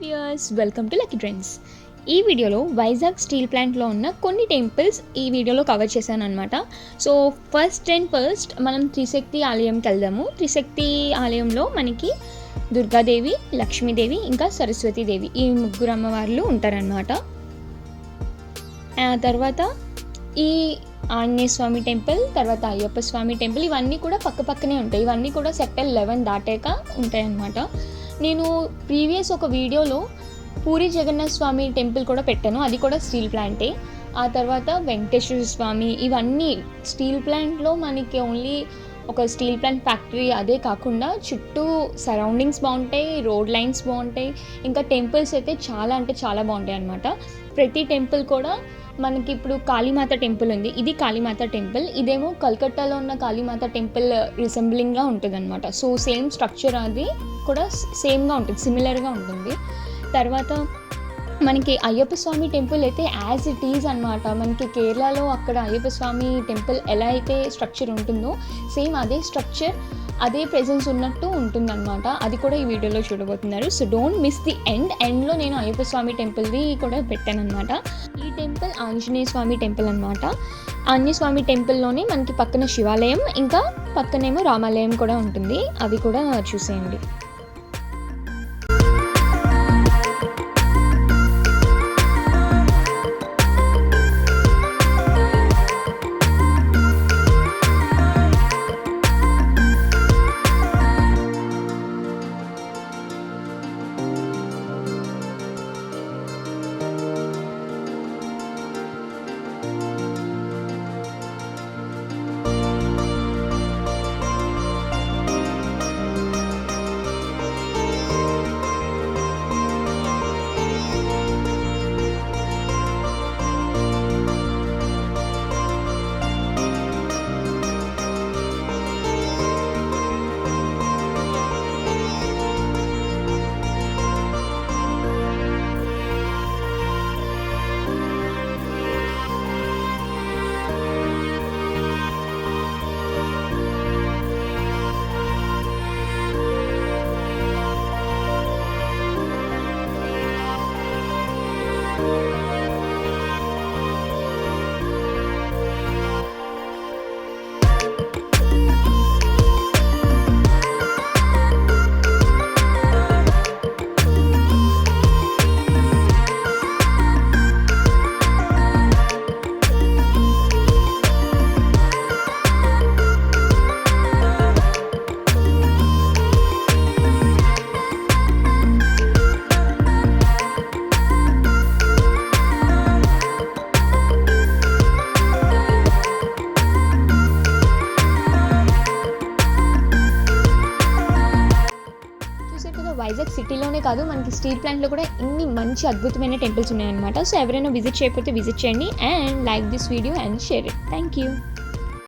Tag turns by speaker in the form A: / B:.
A: Viewers welcome to lucky trends ఈ వీడియోలో Vizag steel ప్లాంట్లో ఉన్న కొన్ని టెంపుల్స్ ఈ వీడియోలో కవర్ చేశాను అనమాట సో ఫస్ట్ అండ్ ఫస్ట్ మనం త్రిశక్తి ఆలయంకి వెళ్దాము. త్రిశక్తి ఆలయంలో మనకి దుర్గాదేవి లక్ష్మీదేవి ఇంకా సరస్వతీదేవి ఈ ముగ్గురు అమ్మవార్లు ఉంటారనమాట ఆ తర్వాత ఈ ఆంజనేయ స్వామి టెంపుల్ తర్వాత అయ్యప్ప స్వామి టెంపుల్ ఇవన్నీ కూడా పక్క పక్కనే ఉంటాయి. ఇవన్నీ కూడా సెప్టెల్ లెవెన్ దాటాక ఉంటాయి అన్నమాట నేను ప్రీవియస్ ఒక వీడియోలో పూరి జగన్నాథ స్వామి టెంపుల్ కూడా పెట్టాను. అది కూడా స్టీల్ ప్లాంటే. ఆ తర్వాత వెంకటేశ్వర స్వామి ఇవన్నీ స్టీల్ ప్లాంట్లో మనకి ఓన్లీ ఒక స్టీల్ ప్లాంట్ ఫ్యాక్టరీ అదే కాకుండా చుట్టూ సరౌండింగ్స్ బాగుంటాయి రోడ్ లైన్స్ బాగుంటాయి. ఇంకా టెంపుల్స్ అయితే చాలా అంటే చాలా బాగుంటాయి అనమాట ప్రతి టెంపుల్ కూడా మనకి ఇప్పుడు కాళీమాత టెంపుల్ ఉంది. ఇది కాళీమాత టెంపుల్. ఇదేమో కల్కట్టాలో ఉన్న కాళీమాత టెంపుల్ రిసెంబ్లింగ్గా ఉంటుంది అనమాట సో సేమ్ స్ట్రక్చర్ అది కూడా సేమ్గా ఉంటుంది. సిమిలర్గా ఉంటుంది. తర్వాత మనకి అయ్యప్ప స్వామి టెంపుల్ అయితే యాజ్ ఇట్ ఈజ్ అనమాట మనకి కేరళలో అక్కడ అయ్యప్ప స్వామి టెంపుల్ ఎలా అయితే స్ట్రక్చర్ ఉంటుందో సేమ్ అదే స్ట్రక్చర్ అదే ప్రెజెన్స్ ఉన్నట్టు ఉంటుందన్నమాట. అది కూడా ఈ వీడియోలో చూడబోతున్నారు. So don't miss the end. ఎండ్లో నేను అయ్యప్ప స్వామి టెంపుల్ది కూడా పెట్టాను అనమాట టెంపుల్ ఆంజనేయ స్వామి టెంపుల్ అనమాట ఆంజనేయ స్వామి టెంపుల్లోనే మనకి పక్కన శివాలయం ఇంకా పక్కనేమో రామాలయం కూడా ఉంటుంది. అవి కూడా చూసేయండి. వైజాగ్ సిటీలోనే కాదు మనకి స్టీల్ ప్లాంట్లో కూడా ఇన్ని మంచి అద్భుతమైన టెంపుల్స్ ఉన్నాయన్నమాట. సో ఎవరైనా విజిట్ చేయకపోతే విజిట్ చేయండి. And like this video and share it thank you